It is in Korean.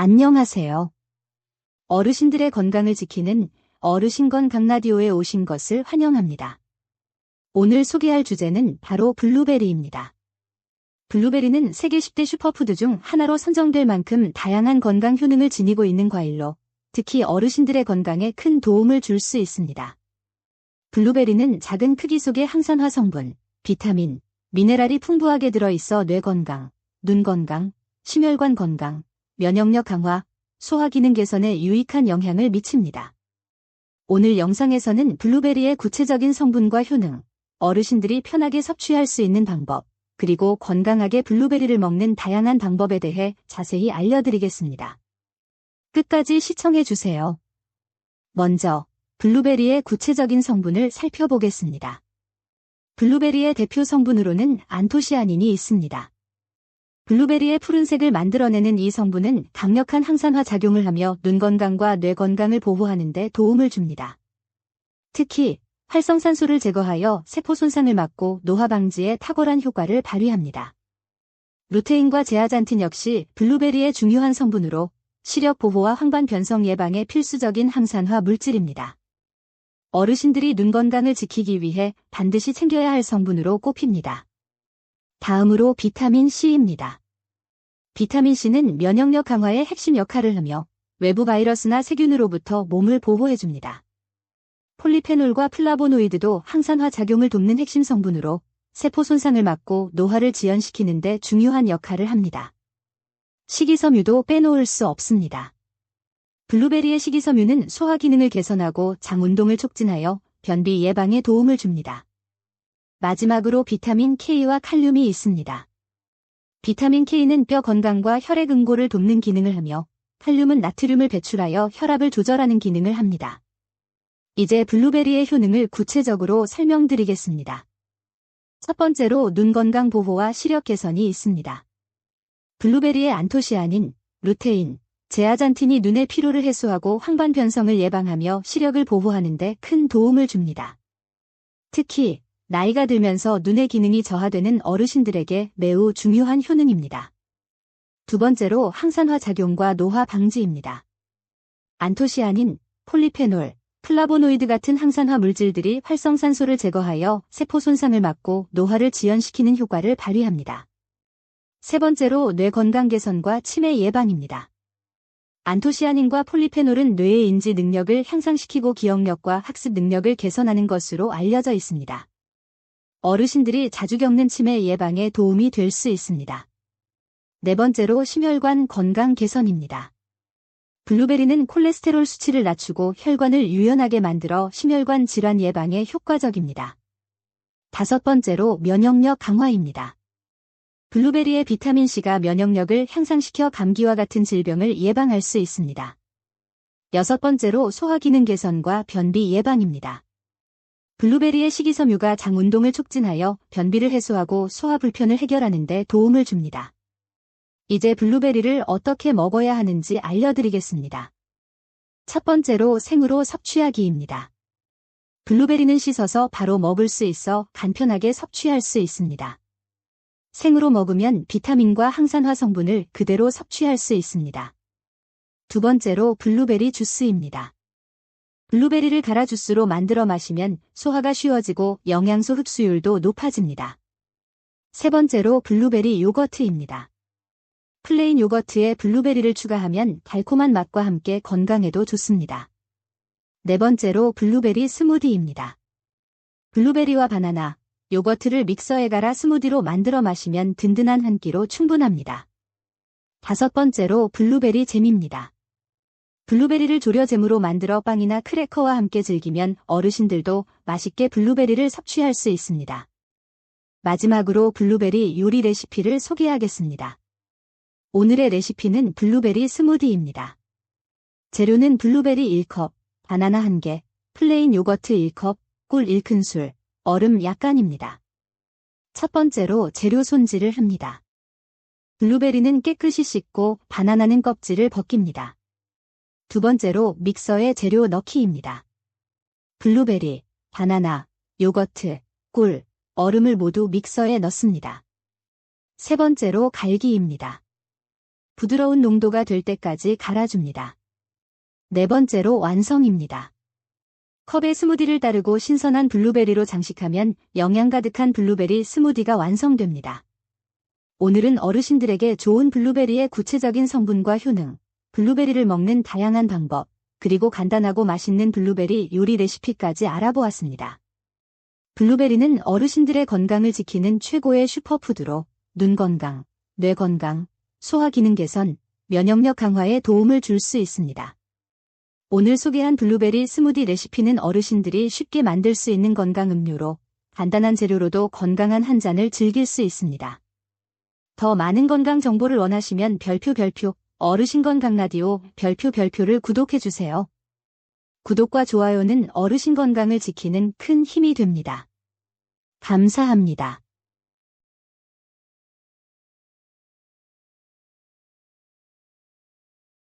안녕하세요. 어르신들의 건강을 지키는 어르신 건 강 라디오에 오신 것을 환영합니다. 오늘 소개할 주제는 바로 블루베리입니다. 블루베리는 세계 10대 슈퍼푸드 중 하나로 선정될 만큼 다양한 건강 효능을 지니고 있는 과일로 특히 어르신들의 건강에 큰 도움을 줄 수 있습니다. 블루베리는 작은 크기 속의 항산화 성분, 비타민, 미네랄이 풍부하게 들어있어 뇌 건강, 눈 건강, 심혈관 건강, 면역력 강화, 소화 기능 개선에 유익한 영향을 미칩니다. 오늘 영상에서는 블루베리의 구체적인 성분과 효능, 어르신들이 편하게 섭취할 수 있는 방법, 그리고 건강하게 블루베리를 먹는 다양한 방법에 대해 자세히 알려드리겠습니다. 끝까지 시청해주세요. 먼저, 블루베리의 구체적인 성분을 살펴보겠습니다. 블루베리의 대표 성분으로는 안토시아닌이 있습니다. 블루베리의 푸른색을 만들어내는 이 성분은 강력한 항산화 작용을 하며 눈 건강과 뇌 건강을 보호하는 데 도움을 줍니다. 특히 활성산소를 제거하여 세포 손상을 막고 노화 방지에 탁월한 효과를 발휘합니다. 루테인과 제아잔틴 역시 블루베리의 중요한 성분으로 시력 보호와 황반 변성 예방에 필수적인 항산화 물질입니다. 어르신들이 눈 건강을 지키기 위해 반드시 챙겨야 할 성분으로 꼽힙니다. 다음으로 비타민 C입니다. 비타민 C는 면역력 강화에 핵심 역할을 하며 외부 바이러스나 세균으로부터 몸을 보호해줍니다. 폴리페놀과 플라보노이드도 항산화 작용을 돕는 핵심 성분으로 세포 손상을 막고 노화를 지연시키는 데 중요한 역할을 합니다. 식이섬유도 빼놓을 수 없습니다. 블루베리의 식이섬유는 소화 기능을 개선하고 장 운동을 촉진하여 변비 예방에 도움을 줍니다. 마지막으로 비타민 K와 칼륨이 있습니다. 비타민 K는 뼈 건강과 혈액 응고를 돕는 기능을 하며 칼륨은 나트륨을 배출하여 혈압을 조절하는 기능을 합니다. 이제 블루베리의 효능을 구체적으로 설명드리겠습니다. 첫 번째로 눈 건강 보호와 시력 개선이 있습니다. 블루베리의 안토시아닌, 루테인, 제아잔틴이 눈의 피로를 해소하고 황반 변성을 예방하며 시력을 보호하는 데 큰 도움을 줍니다. 특히 나이가 들면서 눈의 기능이 저하되는 어르신들에게 매우 중요한 효능입니다. 두 번째로 항산화 작용과 노화 방지입니다. 안토시아닌, 폴리페놀, 플라보노이드 같은 항산화 물질들이 활성산소를 제거하여 세포 손상을 막고 노화를 지연시키는 효과를 발휘합니다. 세 번째로 뇌 건강 개선과 치매 예방입니다. 안토시아닌과 폴리페놀은 뇌의 인지 능력을 향상시키고 기억력과 학습 능력을 개선하는 것으로 알려져 있습니다. 어르신들이 자주 겪는 치매 예방에 도움이 될 수 있습니다. 네 번째로 심혈관 건강 개선입니다. 블루베리는 콜레스테롤 수치를 낮추고 혈관을 유연하게 만들어 심혈관 질환 예방에 효과적입니다. 다섯 번째로 면역력 강화입니다. 블루베리의 비타민C가 면역력을 향상시켜 감기와 같은 질병을 예방할 수 있습니다. 여섯 번째로 소화기능 개선과 변비 예방입니다. 블루베리의 식이섬유가 장 운동을 촉진하여 변비를 해소하고 소화 불편을 해결하는 데 도움을 줍니다. 이제 블루베리를 어떻게 먹어야 하는지 알려드리겠습니다. 첫 번째로 생으로 섭취하기입니다. 블루베리는 씻어서 바로 먹을 수 있어 간편하게 섭취할 수 있습니다. 생으로 먹으면 비타민과 항산화 성분을 그대로 섭취할 수 있습니다. 두 번째로 블루베리 주스입니다. 블루베리를 갈아 주스로 만들어 마시면 소화가 쉬워지고 영양소 흡수율도 높아집니다. 세 번째로 블루베리 요거트입니다. 플레인 요거트에 블루베리를 추가하면 달콤한 맛과 함께 건강에도 좋습니다. 네 번째로 블루베리 스무디입니다. 블루베리와 바나나, 요거트를 믹서에 갈아 스무디로 만들어 마시면 든든한 한 끼로 충분합니다. 다섯 번째로 블루베리 잼입니다. 블루베리를 조려 잼으로 만들어 빵이나 크래커와 함께 즐기면 어르신들도 맛있게 블루베리를 섭취할 수 있습니다. 마지막으로 블루베리 요리 레시피를 소개하겠습니다. 오늘의 레시피는 블루베리 스무디입니다. 재료는 블루베리 1컵, 바나나 1개, 플레인 요거트 1컵, 꿀 1큰술, 얼음 약간입니다. 첫 번째로 재료 손질을 합니다. 블루베리는 깨끗이 씻고 바나나는 껍질을 벗깁니다. 두 번째로 믹서에 재료 넣기입니다. 블루베리, 바나나, 요거트, 꿀, 얼음을 모두 믹서에 넣습니다. 세 번째로 갈기입니다. 부드러운 농도가 될 때까지 갈아줍니다. 네 번째로 완성입니다. 컵에 스무디를 따르고 신선한 블루베리로 장식하면 영양 가득한 블루베리 스무디가 완성됩니다. 오늘은 어르신들에게 좋은 블루베리의 구체적인 성분과 효능, 블루베리를 먹는 다양한 방법, 그리고 간단하고 맛있는 블루베리 요리 레시피까지 알아보았습니다. 블루베리는 어르신들의 건강을 지키는 최고의 슈퍼푸드로 눈 건강, 뇌 건강, 소화 기능 개선, 면역력 강화에 도움을 줄 수 있습니다. 오늘 소개한 블루베리 스무디 레시피는 어르신들이 쉽게 만들 수 있는 건강 음료로 간단한 재료로도 건강한 한 잔을 즐길 수 있습니다. 더 많은 건강 정보를 원하시면 별표 별표 어르신 건강 라디오 별표 별표를 구독해 주세요. 구독과 좋아요는 어르신 건강을 지키는 큰 힘이 됩니다. 감사합니다.